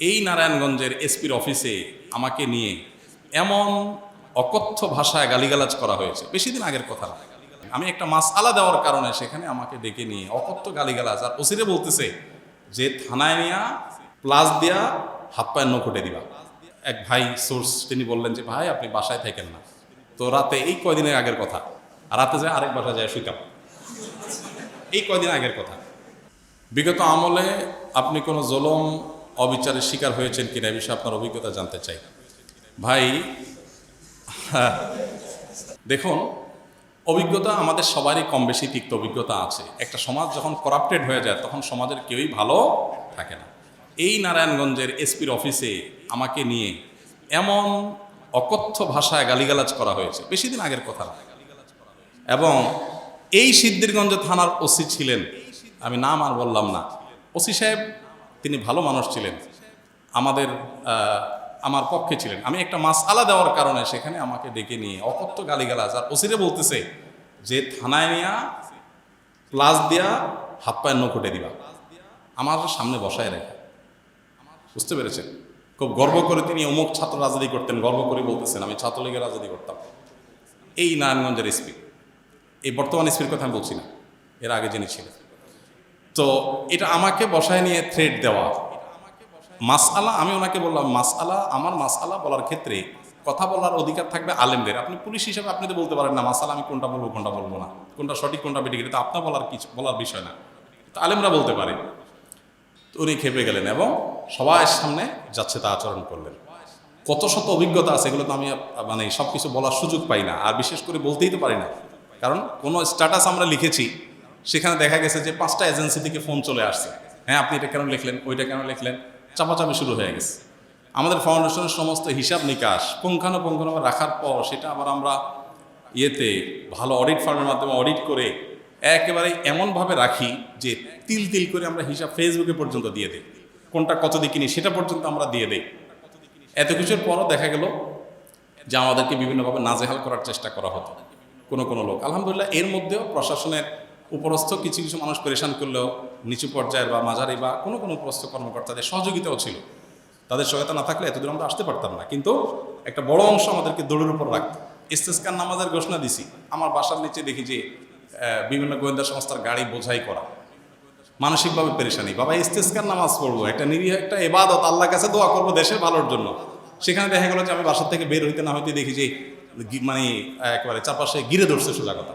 এই নারায়ণগঞ্জের এসপির অফিসে আমাকে নিয়ে এমন অকথ্য ভাষায় গালিগালাজ করা হয়েছে। বেশি দিন আগের কথা। আমি একটা মাস আলা দেওয়ার কারণে সেখানে আমাকে ডেকে নিয়ে অকথ্য গালিগালাজ আর ওসিরে বলতেছে যে, থানায় নিয়া, প্লাস দিয়া, হাত পায়ের নখুটে দিবা। এক ভাই সোর্স, তিনি বললেন যে, ভাই, আপনি বাসায় থাকেন না। তো রাতে এই কয়দিনের আগের কথা। রাতে যায় আরেক বাসা যায় শুইতাম। এই কয়দিন আগের কথা। বিগত আমলে আপনি কোনো জলম অবিচারের শিকার হয়েছেন কিনা এই বিষয়ে আপনার অভিজ্ঞতা জানতে চাই। ভাই হ্যাঁ, দেখুন অভিজ্ঞতা আমাদের সবারই কম বেশি তিক্ত অভিজ্ঞতা আছে। একটা সমাজ যখন করাপ্টেড হয়ে যায় তখন সমাজের কেউই ভালো থাকে না। এই নারায়ণগঞ্জের এসপির অফিসে আমাকে নিয়ে এমন অকথ্য ভাষায় গালিগালাজ করা হয়েছে বেশি দিন আগের কথা। এবং এই সিদ্ধিরগঞ্জ থানার ওসি ছিলেন। আমি নাম আর বললাম না। ওসি সাহেব তিনি ভালো মানুষ ছিলেন। আমাদের আমার পক্ষে ছিলেন। আমি একটা মাস আলা দেওয়ার কারণে সেখানে আমাকে ডেকে নিয়ে অকথ্য গালিগালাজ আর ওসিরে বলতেছে যে, থানায় নিয়া প্লাস দিয়া, হাত পায়ের নখুটে দিবা। আমার সামনে বসায় রেখে। বুঝতে পেরেছেন? খুব গর্ব করে তিনি অমুক ছাত্র রাজনীতি করতেন, গর্ব করে বলতেছেন, আমি ছাত্রলীগের রাজনীতি করতাম। এই নারায়ণগঞ্জের এসপি। এই বর্তমান এসপির কথা আমি বলছি না। এর আগে যিনি ছিলেন। তো এটা আমাকে বসায় নিয়ে থ্রেড দেওয়া। মাসআলা, আমি ওনাকে বললাম, মাসআলা, আমার মাসআলা বলার ক্ষেত্রে কথা বলার অধিকার থাকবে আলেমদের। আপনি পুলিশ হিসাবে আপনি তো বলতে পারেন না মাসালা আমি কোনটা বলব কোনটা বলব না। কোনটা সঠিক, কোনটা বেঠিক, এটা তো আপনার বলার কিছু, বলার বিষয় না। তো আলেমরা বলতে পারে। তো উনি খেপে গেলেন এবং সবার সামনে যাচ্ছে তা আচরণ করলেন। কত শত অভিজ্ঞতা আছে, এগুলো তো আমি মানে সব কিছু বলার সুযোগ পাই না। আর বিশেষ করে বলতেই তো পারি না। কারণ কোনো স্ট্যাটাস আমরা লিখেছি সেখানে দেখা গেছে যে পাঁচটা এজেন্সি থেকে ফোন চলে আসছে। হ্যাঁ আপনি এটা কেন লিখলেন, ওইটা কেন লিখলেন? চাপাচাপি শুরু হয়ে গেছে। আমাদের ফাউন্ডেশনের সমস্ত হিসাব নিকাশ পুঙ্খানুপুঙ্খানুভাবে রাখার পর সেটা আবার আমরা ইয়েতে, ভালো অডিট ফার্মের মাধ্যমে অডিট করে একেবারে এমনভাবে রাখি যে তিল তিল করে আমরা হিসাব ফেসবুকে পর্যন্ত দিয়ে দিই। কোনটা কত দিয়ে কিনি সেটা পর্যন্ত আমরা দিয়ে দিই। এত কিছুর পরও দেখা গেল যে আমাদেরকে বিভিন্নভাবে নাজেহাল করার চেষ্টা করা হতো। কোনো কোনো লোক। আলহামদুলিল্লাহ, এর মধ্যেও প্রশাসনের উপরস্থ কিছু কিছু মানুষ পরেশান করলেও নিচু পর্যায়ের বা মাঝারি বা কোনো কোনো উপরস্থ কর্মকর্তাদের সহযোগিতাও ছিল। তাদের সহায়তা না থাকলে এতদূর আমরা আসতে পারতাম না। কিন্তু একটা বড় অংশ আমাদেরকে দৌড়ের উপর রাখত। ইস্তেস্কার নামাজের ঘোষণা দিছি। আমার বাসার নিচে দেখি যে বিভিন্ন গোয়েন্দা সংস্থার গাড়ি বোঝাই করা। মানসিকভাবে পেরেশানি। বাবা, ইস্তেস্কার নামাজ পড়ব। একটা নিরীহ, একটা এবাদত, আল্লাহর কাছে দোয়া করব দেশের ভালোর জন্য। সেখানে দেখা গেল যে আমি বাসার থেকে বের হইতে না হইতে দেখি যে মানে একেবারে চারপাশে গিরে ধরছে সোজা কথা।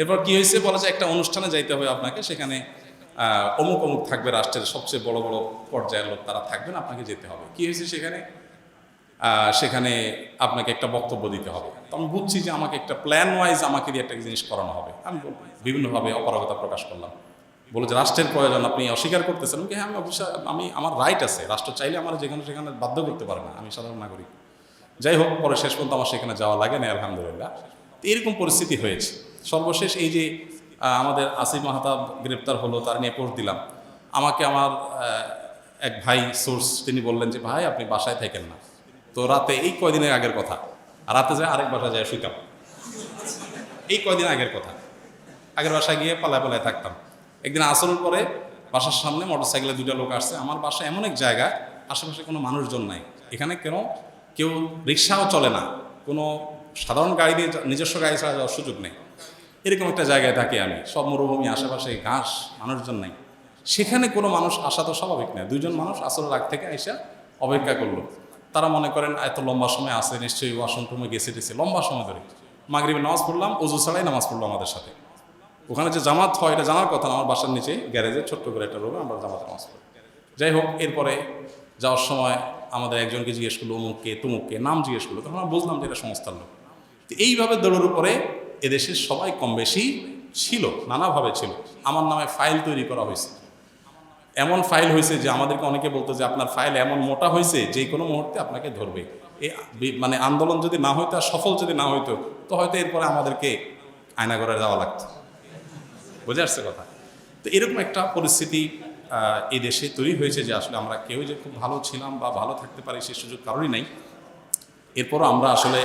এরপর কি হয়েছে? বলা যায় একটা অনুষ্ঠানে যাইতে হবে আপনাকে সেখানে অমুক অমুক থাকবে রাষ্ট্রের সবচেয়ে বড় বড় পর্যায়ের লোক তারা থাকবেন আপনাকে যেতে হবে। কি হয়েছে সেখানে? সেখানে আপনাকে একটা বক্তব্য দিতে হবে। তো আমি বুঝছি যে আমাকে একটা প্ল্যান ওয়াইজ আমাকে দিয়ে একটা জিনিস করানো হবে। আমি বিভিন্নভাবে অপারগতা প্রকাশ করলাম। বলে যে রাষ্ট্রের প্রয়োজন আপনি অস্বীকার করতেছেন? কি, হ্যাঁ আমি আমি আমার রাইট আছে। রাষ্ট্র চাইলে আমার যেখানে সেখানে বাধ্য করতে পারে না আমি সাধারণ নাগরিক। যাই হোক পরে শেষ পর্যন্ত আমার সেখানে যাওয়া লাগে না আলহামদুলিল্লাহ। এরকম পরিস্থিতি হয়েছে। সর্বশেষ এই যে আমাদের আসিফ মাহাতাব গ্রেপ্তার হলো, তার নিয়ে পোস্ট দিলাম। আমাকে আমার এক ভাই সোর্স তিনি বললেন যে, ভাই, আপনি বাসায় থাকেন না। তো রাতে, এই কয়দিনের আগের কথা। রাতে যায় আরেক বাসায় যায় শুইতাম। এই কয়দিন আগের কথা। আগের বাসায় গিয়ে পালায় পালায় থাকতাম। একদিন আসরের পরে বাসার সামনে মোটর সাইকেলে দুটা লোক আসছে। আমার বাসা এমন এক জায়গা, আশেপাশে কোনো মানুষজন নাই। এখানে কেন? কেউ রিক্সাও চলে না। কোনো সাধারণ গাড়ি দিয়ে নিজস্ব গাড়ি ছাড়া যাওয়ার সুযোগ নেই। এরকম একটা জায়গায় থাকি আমি। সব মরুভূমি, আশেপাশে ঘাস, মানুষজন নাই। সেখানে কোনো মানুষ আসা তো স্বাভাবিক না। দুজন মানুষ আসরের রাগ থেকে আইসা অপেক্ষা করল। তারা মনে করেন, এত লম্বা সময় আছে, নিশ্চয়ই ওয়াশরুমে গেছে টেছে, লম্বা সময় ধরে। মাগরিবে নামাজ পড়লাম অজু ছাড়াই নামাজ পড়ল আমাদের সাথে। ওখানে যে জামাত হয়, এটা জানার কথা আমার বাসার নিচে গ্যারেজে ছোট্ট করে একটা রুমে আমরা জামাত নামাজ পড়ি। যাই হোক, এরপরে যাওয়ার সময় আমাদের একজনকে জিজ্ঞেস করল, অমুককে, তুমুককে? নাম জিজ্ঞেস করল। তখন আমরা বুঝলাম যে এটা সংস্থার লোক। এইভাবে দৌড়ের উপরে এদেশের সবাই কম বেশি ছিল, নানাভাবে ছিল। আমার নামে ফাইল তৈরি করা হয়েছে। এমন ফাইল হয়েছে যে আমাদেরকে অনেকে বলতো যে আপনার ফাইল এমন মোটা হয়েছে যে কোনো মুহূর্তে আপনাকে ধরবে। বি- মানে আন্দোলন যদি না হইতো আর সফল যদি না হইতো, তো হয়তো এরপরে আমাদেরকে আয়নাগরে যাওয়া লাগতো। বুঝে আসছে কথা? তো এরকম একটা পরিস্থিতি এই দেশে তৈরি হয়েছে যে আসলে আমরা কেউ যে খুব ভালো ছিলাম বা ভালো থাকতে পারি সে সুযোগ কারোরই নাই। এরপরও আমরা আসলে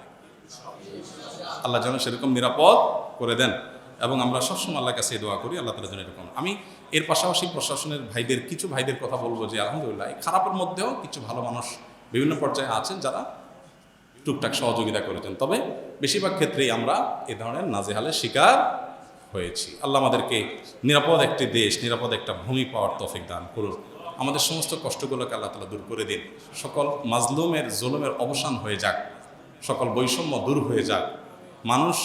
আল্লাহ যেন সেরকম নিরাপদ করে দেন। এবং আমরা সবসময় আল্লাহর কাছে দোয়া করি, আল্লাহ তালা যেন এরকম। আমি এর পাশাপাশি প্রশাসনের ভাইদের, কিছু ভাইদের কথা বলব যে, আলহামদুলিল্লাহ, এই খারাপের মধ্যেও কিছু ভালো মানুষ বিভিন্ন পর্যায়ে আছেন যারা টুকটাক সহযোগিতা করেছেন। তবে বেশিরভাগ ক্ষেত্রেই আমরা এ ধরনের নাজেহালের শিকার হয়েছি। আল্লাহ আমাদেরকে নিরাপদ একটি দেশ, নিরাপদ একটা ভূমি পাওয়ার তৌফিক দান করুন আমাদের সমস্ত কষ্টগুলোকে আল্লাহ তালা দূর করে দিন। সকল মাজলুমের, জুলুমের অবসান হয়ে যাক। সকল বৈষম্য দূর হয়ে যাক। মানুষ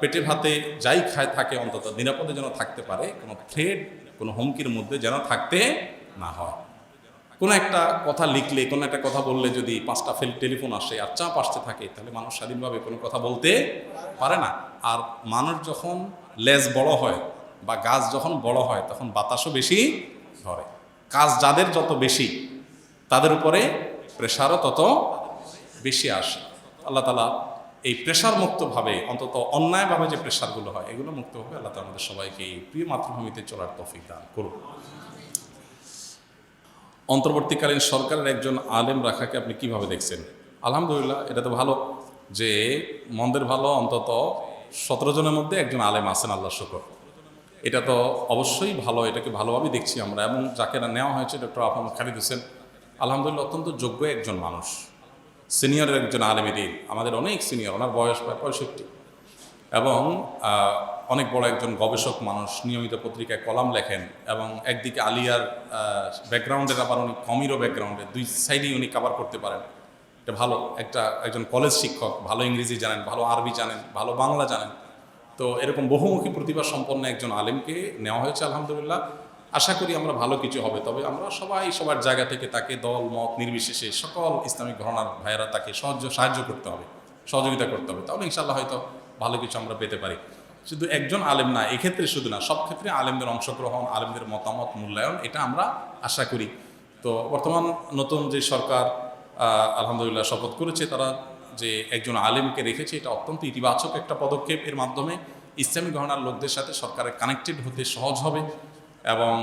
পেটে ভাতে যাই খায়, থাকে অন্তত, নিরাপদে যেন থাকতে পারে, কোনো থ্রেড কোনো হুমকির মধ্যে যেন থাকতে না হয়। কোনো একটা কথা লিখলে, কোনো একটা কথা বললে যদি পাঁচটা ফেল টেলিফোন আসে আর চাপ আসতে থাকে, তাহলে মানুষ স্বাধীনভাবে কোনো কথা বলতে পারে না। আর মানুষ যখন লেজ বড় হয় বা গাছ যখন বড় হয়, তখন বাতাসও বেশি ধরে। কাজ যাদের যত বেশি, তাদের উপরে প্রেশারও তত বেশি আসে। আল্লাহ তালা এই প্রেশার মুক্তভাবে অন্তত অন্যায়ভাবে যে প্রেশারগুলো হয়, এগুলো মুক্তভাবে আল্লাহ আমাদের সবাইকে এই প্রিয় মাতৃভূমিতে চলার তৌফিক দান করুন। অন্তর্বর্তীকালীন সরকারের একজন আলেম রাখাকে আপনি কীভাবে দেখছেন? আলহামদুলিল্লাহ, এটা তো ভালো যে মন্দের ভালো, অন্তত সতেরো জনের মধ্যে একজন আলেম আছেন আল্লাহ শুকর। এটা তো অবশ্যই ভালো, এটাকে ভালোভাবেই দেখছি আমরা, এবং যাকে নেওয়া হয়েছে ডক্টর আহমদ খালিদ হোসেন, আলহামদুলিল্লাহ অত্যন্ত যোগ্য একজন মানুষ। সিনিয়রের একজন আলেমেদিন আমাদের অনেক সিনিয়র, ওনার বয়স প্রায় পঁয়ষট্টি। এবং অনেক বড় একজন গবেষক মানুষ, নিয়মিত পত্রিকায় কলাম লেখেন এবং একদিকে আলিয়ার ব্যাকগ্রাউন্ডের আবার উনি কমিরও ব্যাকগ্রাউন্ডে, দুই সাইডেই উনি কাভার করতে পারেন। এটা ভালো, একটা, একজন কলেজ শিক্ষক, ভালো ইংরেজি জানেন, ভালো আরবি জানেন, ভালো বাংলা জানেন। তো এরকম বহুমুখী প্রতিভা সম্পন্ন একজন আলেমকে নেওয়া হয়েছে, আলহামদুলিল্লাহ। আশা করি আমরা ভালো কিছু হবে। তবে আমরা সবাই সবার জায়গা থেকে তাকে দল, মত, নির্বিশেষে সকল ইসলামিক ঘটনার ভাইয়েরা তাকে সাহায্য সাহায্য করতে হবে, সহযোগিতা করতে হবে। তাহলে ইনশাল্লাহ হয়তো ভালো কিছু আমরা পেতে পারি। শুধু একজন আলেম না, এক্ষেত্রে শুধু না, সব ক্ষেত্রে আলেমদের অংশগ্রহণ, আলেমদের মতামত, মূল্যায়ন, এটা আমরা আশা করি। তো বর্তমান নতুন যে সরকার আলহামদুলিল্লাহ শপথ করেছে, তারা যে একজন আলেমকে রেখেছে, এটা অত্যন্ত ইতিবাচক একটা পদক্ষেপ। এর মাধ্যমে ইসলামী ঘটনার লোকদের সাথে সরকারের কানেক্টেড হতে সহজ হবে। এবং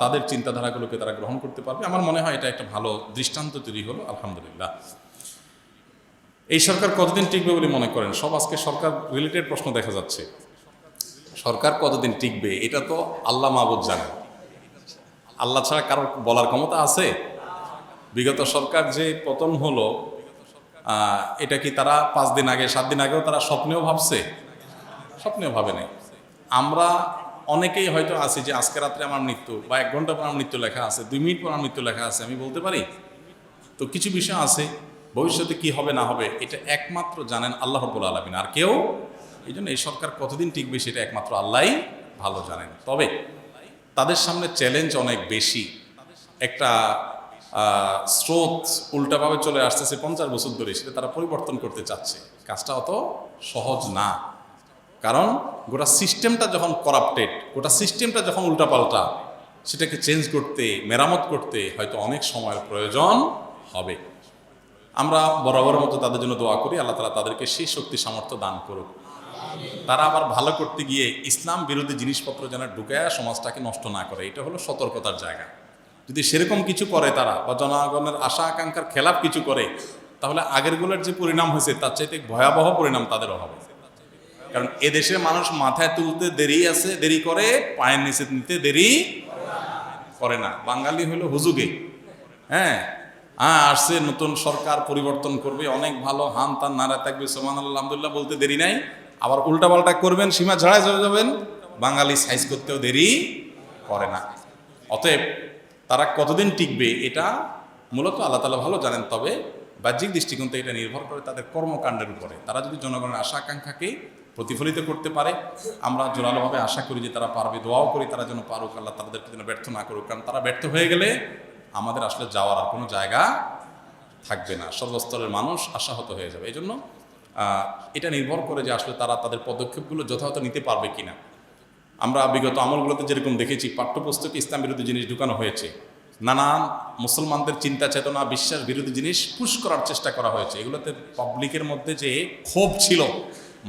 তাদের চিন্তাধারাগুলোকে তারা গ্রহণ করতে পারবে। আমার মনে হয় এটা একটা ভালো দৃষ্টান্ত তৈরি হলো, আলহামদুলিল্লাহ। এই সরকার কতদিন টিকবে বলে মনে করেন? সব আজকে সরকার রিলেটেড প্রশ্ন দেখা যাচ্ছে। সরকার কতদিন টিকবে? এটা তো আল্লাহ মাহবুদ জানেন। আল্লাহ ছাড়া কারোর বলার ক্ষমতা আছে? বিগত সরকার যে পতন হলো এটা কি তারা পাঁচ দিন আগে, সাত দিন আগেও তারা স্বপ্নেও ভাবছে? স্বপ্নেও ভাবে নাই। আমরা অনেকেই হয়তো আছি যে আজকে রাত্রে আমার মৃত্যু বা এক ঘণ্টা পর আমার মৃত্যু লেখা আছে, দুই মিনিট পর আমার মৃত্যু লেখা আছে, আমি বলতে পারি? তো কিছু বিষয় আছে, ভবিষ্যতে কি হবে, না হবে, এটা একমাত্র জানেন আল্লাহ রব্বুল আলমিন। আর কেউ? এই জন্য এই সরকার কতদিন টিকবে সেটা একমাত্র আল্লাহই ভালো জানেন। তবে তাদের সামনে চ্যালেঞ্জ অনেক বেশি। একটা স্রোত উল্টাভাবে চলে আসতেছে পঞ্চাশ বছর ধরে, সেটা তারা পরিবর্তন করতে চাচ্ছে। কাজটা অত সহজ না। কারণ গোটা সিস্টেমটা যখন করাপ্টেড গোটা সিস্টেমটা যখন উল্টাপাল্টা, সেটাকে চেঞ্জ করতে, মেরামত করতে হয়তো অনেক সময়ের প্রয়োজন হবে। আমরা বরাবর মতো তাদের জন্য দোয়া করি, আল্লাহ তালা তাদেরকে সেই শক্তি, সামর্থ্য দান করুক। তারা আবার ভালো করতে গিয়ে ইসলাম বিরোধী জিনিসপত্র যেন ঢুকায় সমাজটাকে নষ্ট না করে, এটা হলো সতর্কতার জায়গা। যদি সেরকম কিছু করে তারা বা জনগণের আশা, আকাঙ্ক্ষার খেলাপ কিছু করে, তাহলে আগেরগুলোর যে পরিণাম হয়েছে, তার চাইতে ভয়াবহ পরিণাম তাদেরও হবে। কারণ এদেশের মানুষ মাথায় তুলতে দেরি আছে, দেরি করে, পায়ের নিচে নিতে দেরি করে না। বাঙালি হলো হুজুগে। হ্যাঁ? হ্যাঁ আসছে, নতুন সরকার পরিবর্তন করবে, অনেক ভালো, হান তান নারা থাকবে সোমান আলহামদুলিল্লাহ, বলতে দেরি নাই। আবার উল্টাপাল্টা করবেন, সীমা ছাড়াই চলে যাবেন। বাঙালি সাইজ করতেও দেরি করে না। অতএব তারা কতদিন টিকবে, এটা মূলত আল্লাহ তালা ভালো জানেন, তবে বাহ্যিক দৃষ্টিকোণ থেকে এটা নির্ভর করে তাদের কর্মকাণ্ডের উপরে। তারা যদি জনগণের আশা আকাঙ্ক্ষাকে প্রতিফলিত করতে পারে। আমরা জোরালোভাবে আশা করি যে তারা পারবে, দোয়াও করি তারা যেন পারুক, আল্লাহ তাদেরকে যেন ব্যর্থ না করুক। কারণ তারা ব্যর্থ হয়ে গেলে আমাদের আসলে যাওয়ার আর কোনো জায়গা থাকবে না। সর্বস্তরের মানুষ আশাহত হয়ে যাবে। এই জন্য এটা নির্ভর করে যে আসলে তারা তাদের পদক্ষেপগুলো যথাযথ নিতে পারবে কিনা। আমরা বিগত আমলগুলোতে যেরকম দেখেছি, পাঠ্যপুস্তকে ইসলাম বিরোধী জিনিস ঢুকানো হয়েছে। নানান মুসলমানদের চিন্তা চেতনা, বিশ্বাস বিরোধী জিনিস পুশ করার চেষ্টা করা হয়েছে। এগুলোতে পাবলিকের মধ্যে যে ক্ষোভ ছিল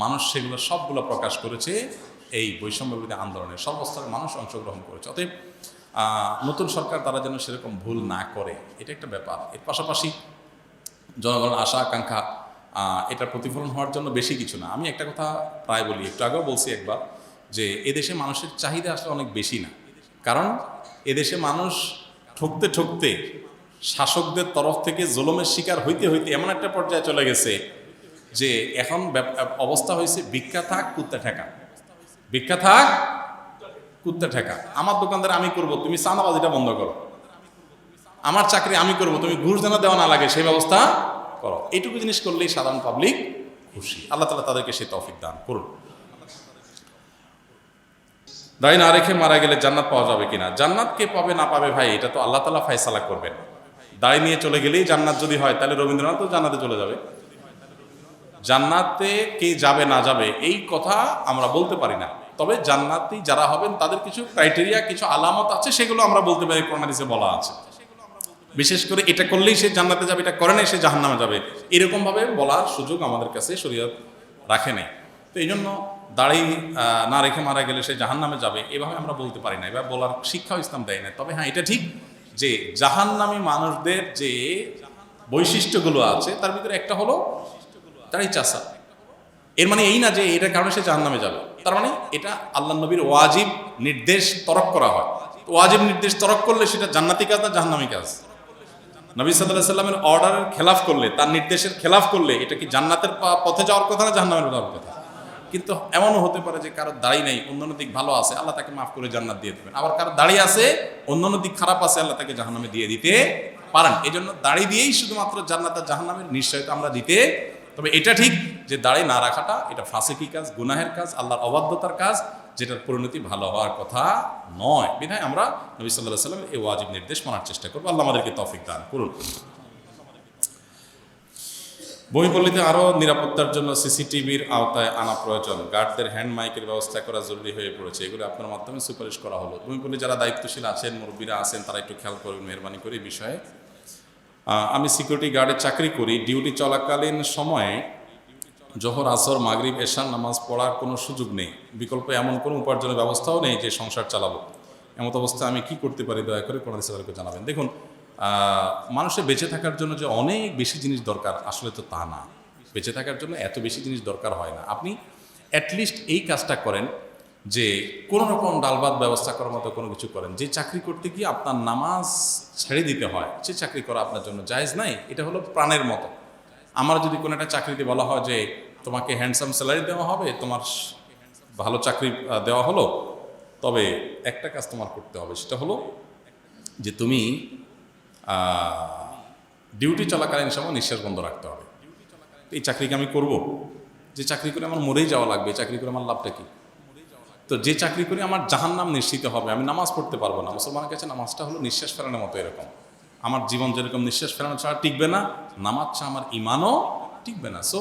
মানুষ সেগুলো সবগুলো প্রকাশ করেছে এই বৈষম্য বিরোধী আন্দোলনে। সর্বস্তরের মানুষ অংশগ্রহণ করেছে। অতএব নতুন সরকার তারা যেন সেরকম ভুল না করে, এটা একটা ব্যাপার। এর পাশাপাশি জনগণের আশা, আকাঙ্ক্ষা এটা প্রতিফলন হওয়ার জন্য বেশি কিছু না। আমি একটা কথা প্রায় বলি, একটু আগেও বলছি একবার, যে এদেশে মানুষের চাহিদা আসলে অনেক বেশি না। কারণ এদেশে মানুষ ঠকতে ঠকতে শাসকদের তরফ থেকে জুলমের শিকার হইতে হইতে এমন একটা পর্যায়ে চলে গেছে যে এখন অবস্থা হয়েছে ভিক্ষা থাক, কুত্তা ঠেকা। ভিক্ষা থাক, কুত্তা ঠেকা। আমার দোকানদার, আমি করব। তুমি চাঁদাবাজিটা বন্ধ করো। আমার চাকরি আমি করব। তুমি ঘুষ যেন দেওয়া না লাগে, সেই ব্যবস্থা করো। এইটুকু জিনিস করলেই সাধারণ পাবলিক খুশি। আল্লাহ তালা তাদেরকে সে তৌফিক দান করুন। দাঁড়িয়ে না রেখে মারা গেলে জান্নাত পাওয়া যাবে কিনা? জান্নাত কে পাবে না পাবে ভাই, এটা তো আল্লাহ তালা ফায়সালা করবেন। দাঁড়িয়ে নিয়ে চলে গেলেই জান্নাত যদি হয়, তাহলে রবীন্দ্রনাথ তো জান্নাতে চলে যাবে। জান্নাতে কে যাবে, না যাবে, এই কথা আমরা বলতে পারি না। তবে জান্নাতি যারা হবেন, তাদের কিছু ক্রাইটেরিয়া কিছু আলামত আছে, সেগুলো আমরা বলতে পারি কোরআনাদিসে বলা আছে। বিশেষ করে এটা করলেই সে জান্নাতে যাবে, এটা করে নাই, সে জাহান্নামে যাবে। এরকমভাবে বলার সুযোগ আমাদের কাছে শরীয়ত রাখে নাই। তো এই জন্য দাড়ি না রেখে মারা গেলে সে জাহান্নামে যাবে, এভাবে আমরা বলতে পারি না। এবার বলার শিক্ষাও ইসলাম দেয় না। তবে হ্যাঁ এটা ঠিক যে জাহান্নামী মানুষদের যে বৈশিষ্ট্যগুলো আছে, তার ভিতরে একটা হলো দাড়ি চাষা এর মানে এই না যে এটার কারণে সে জাহান্নামে যাবে। তার মানে এটা আল্লাহ নবীর ওয়াজিব নির্দেশ তরক করা হয়। ওয়াজিব নির্দেশ তরক করলে সেটা জান্নাতি কাজ না জাহান্নামী কাজ? নবী সাল্লাহ সাল্লামের অর্ডারের খেলাফ করলে, তার নির্দেশের খেলাফ করলে এটা কি জান্নাতের পথে যাওয়ার কথা না জাহান্নামের যাওয়ার কথা? কিন্তু এমনও হতে পারে যে কারোর দাড়ি নেই, অন্যান্য দিক ভালো আছে, আল্লাহ তাকে মাফ করে জান্নাত দিয়ে দেবেন। আবার কারোর দাড়ি আছে, অন্যান্য দিক খারাপ আছে, আল্লাহ তাকে জাহান্নামে দিয়ে দিতে পারেন। এই জন্য দাড়ি দিয়েই শুধুমাত্র জান্নাত জাহান্নামের নিশ্চয়তা আমরা দিতে তবে এটা ঠিক যে দাড়ি না রাখাটা, এটা ফাঁসিকি কাজ, গুনাহের কাজ, আল্লাহর অবাধ্যতার কাজ, যেটার পরিণতি ভালো হওয়ার কথা নয়। বিধায় আমরা নবী সাল্লাহ সাল্লাম এই ওয়াজিব নির্দেশ মানার চেষ্টা করব। আল্লাহ আমাদেরকে তৌফিক দান করুন। বহিপল্লীতে আরও নিরাপত্তার জন্য সিসিটিভির আওতায় আনা প্রয়োজন। গার্ডদের হ্যান্ড মাইকের ব্যবস্থা করা জরুরি হয়ে পড়েছে। এগুলো আপনার মাধ্যমে সুপারিশ করা হলো। বহিপল্লী যারা দায়িত্বশীল আছেন, মুরব্বীরা আছেন, তারা একটু খেয়াল করবেন মেহরবানি করে এই বিষয়ে আমি সিকিউরিটি গার্ডে চাকরি করি। ডিউটি চলাকালীন সময়ে জোহর, আসর, মাগরিব, এশার নামাজ পড়ার কোনো সুযোগ নেই। বিকল্প এমন কোনো উপার্জনের ব্যবস্থাও নেই যে সংসার চালাবো। এমত অবস্থায় আমি কি করতে পারি দয়া করে কোরআন সালারকে জানাবেন। দেখুন মানুষের বেঁচে থাকার জন্য যে অনেক বেশি জিনিস দরকার, আসলে তো তা না। বেঁচে থাকার জন্য এত বেশি জিনিস দরকার হয় না। আপনি অ্যাটলিস্ট এই কাজটা করেন যে কোনো রকম ডালবাদ ব্যবস্থা করার মতো কোনো কিছু করেন। যে চাকরি করতে গিয়ে আপনার নামাজ ছেড়ে দিতে হয়, সে চাকরি করা আপনার জন্য জায়েজ নাই, এটা হলো প্রাণের মতো। আমার যদি কোনো একটা চাকরিতে বলা হয় যে তোমাকে হ্যান্ডসাম স্যালারি দেওয়া হবে, তোমার ভালো চাকরি দেওয়া হলো, তবে একটা কাজ তোমার করতে হবে, সেটা হলো যে তুমি ডিউটি চলাকালীন সময় নিঃশ্বাস বন্ধ রাখতে হবে। এই চাকরিকে আমি করব? যে চাকরি করে আমার মরেই যাওয়া লাগবে চাকরি করে আমার লাভটা কি? তো যে চাকরি করি আমার জাহান্নাম নিশ্চিত হবে, আমি নামাজ পড়তে পারব না। মুসলমানের কাছে নামাজটা হলো নিঃশ্বাস ফেরানোর মতো এরকম। আমার জীবন যেরকম নিঃশ্বাস ফেরানো ছাড়া টিকবে না, নামাজ ছাড়া আমার ইমানও টিকবে না। সো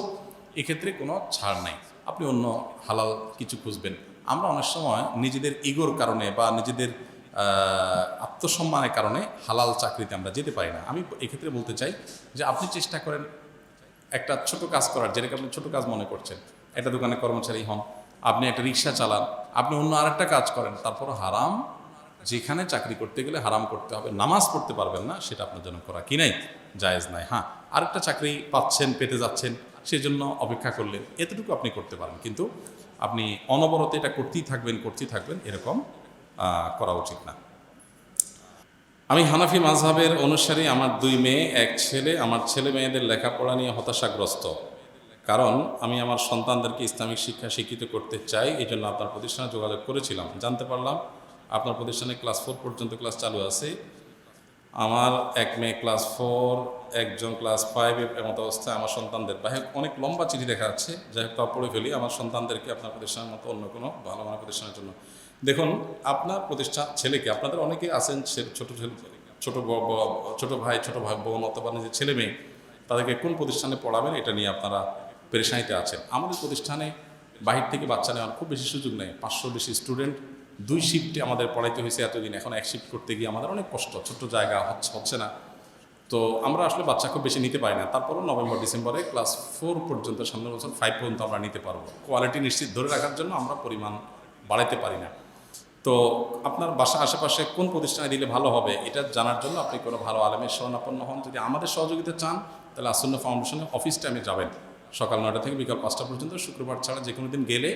এক্ষেত্রে কোনো ছাড় নাই। আপনি অন্য হালাল কিছু খুঁজবেন। আমরা অনেক সময় নিজেদের ইগোর কারণে বা নিজেদের আত্মসম্মানের কারণে হালাল চাকরিতে আমরা যেতে পারি না। আমি এক্ষেত্রে বলতে চাই যে আপনি চেষ্টা করেন একটা ছোট কাজ করার, যেটাকে আপনি ছোট কাজ মনে করছেন। একটা দোকানে কর্মচারী হন আপনি একটা রিক্সা চালান, আপনি অন্য আরেকটা কাজ করেন তারপর হারাম। যেখানে চাকরি করতে গেলে হারাম করতে হবে, নামাজ পড়তে পারবেন না, সেটা আপনার জন্য করা কি নাই? জায়েজ নাই হ্যাঁ। আরেকটা চাকরি পাচ্ছেন, পেতে যাচ্ছেন, সেজন্য অপেক্ষা করলেন, এতটুকু আপনি করতে পারেন। কিন্তু আপনি অনবরত এটা করতেই থাকবেন করতেই থাকবেন, এরকম করা উচিত না। আমি হানাফি মাযহাবের অনুসারী, আমার দুই মেয়ে, এক ছেলে। আমার ছেলে মেয়েদের লেখাপড়া নিয়ে হতাশাগ্রস্ত। কারণ আমি আমার সন্তানদেরকে ইসলামিক শিক্ষা শিক্ষিত করতে চাই, এই জন্য আপনার প্রতিষ্ঠানে যোগাযোগ করেছিলাম। জানতে পারলাম, আপনার প্রতিষ্ঠানে ক্লাস ফোর পর্যন্ত ক্লাস চালু আছে। আমার এক মেয়ে ক্লাস ফোর, একজন ক্লাস ফাইভ এমত অবস্থায় আমার সন্তানদের বাহির অনেক লম্বা চিঠি দেখা যাচ্ছে যাই হোক তা পড়ে ফেলি, আমার সন্তানদেরকে আপনার প্রতিষ্ঠানের মতো অন্য কোনো ভালো মানের প্রতিষ্ঠানের জন্য। দেখুন, আপনার প্রতিষ্ঠান, ছেলেকে, আপনাদের অনেকেই আছেন ছোট ছেলে, ছোট ছোট ভাই ছোট ভাই বোন অথবা নিজের ছেলে মেয়ে, তাদেরকে কোন প্রতিষ্ঠানে পড়াবেন, এটা নিয়ে আপনারা পেরেশানিতে আছেন। আমাদের প্রতিষ্ঠানে বাহির থেকে বাচ্চা নেওয়ার খুব বেশি সুযোগ নেই। পাঁচশো বেশি স্টুডেন্ট দুই শিফটে আমাদের পড়াইতে হয়েছে এতদিন। এখন এক শিফট করতে গিয়ে আমাদের অনেক কষ্ট, ছোট্ট জায়গা, হচ্ছে হচ্ছে না। তো আমরা আসলে বাচ্চা খুব বেশি নিতে পারি না। তারপরও নভেম্বর, ডিসেম্বরে ক্লাস ফোর পর্যন্ত, সামনের বছর ফাইভ পর্যন্ত আমরা নিতে পারব। কোয়ালিটি নিশ্চিত ধরে রাখার জন্য আমরা পরিমাণ বাড়াইতে পারি না। তো আপনার বাসা আশেপাশে কোন প্রতিষ্ঠানে দিলে ভালো হবে, এটা জানার জন্য আপনি কোনো ভালো আলেমের শরণাপন্ন হন। যদি আমাদের সহযোগিতা চান, তাহলে আসন্ন ফাউন্ডেশনের অফিস টাইমে যাবেন। সকাল নটা থেকে বিকাল পাঁচটা পর্যন্ত শুক্রবার ছাড়া যে কোনো দিন গেলে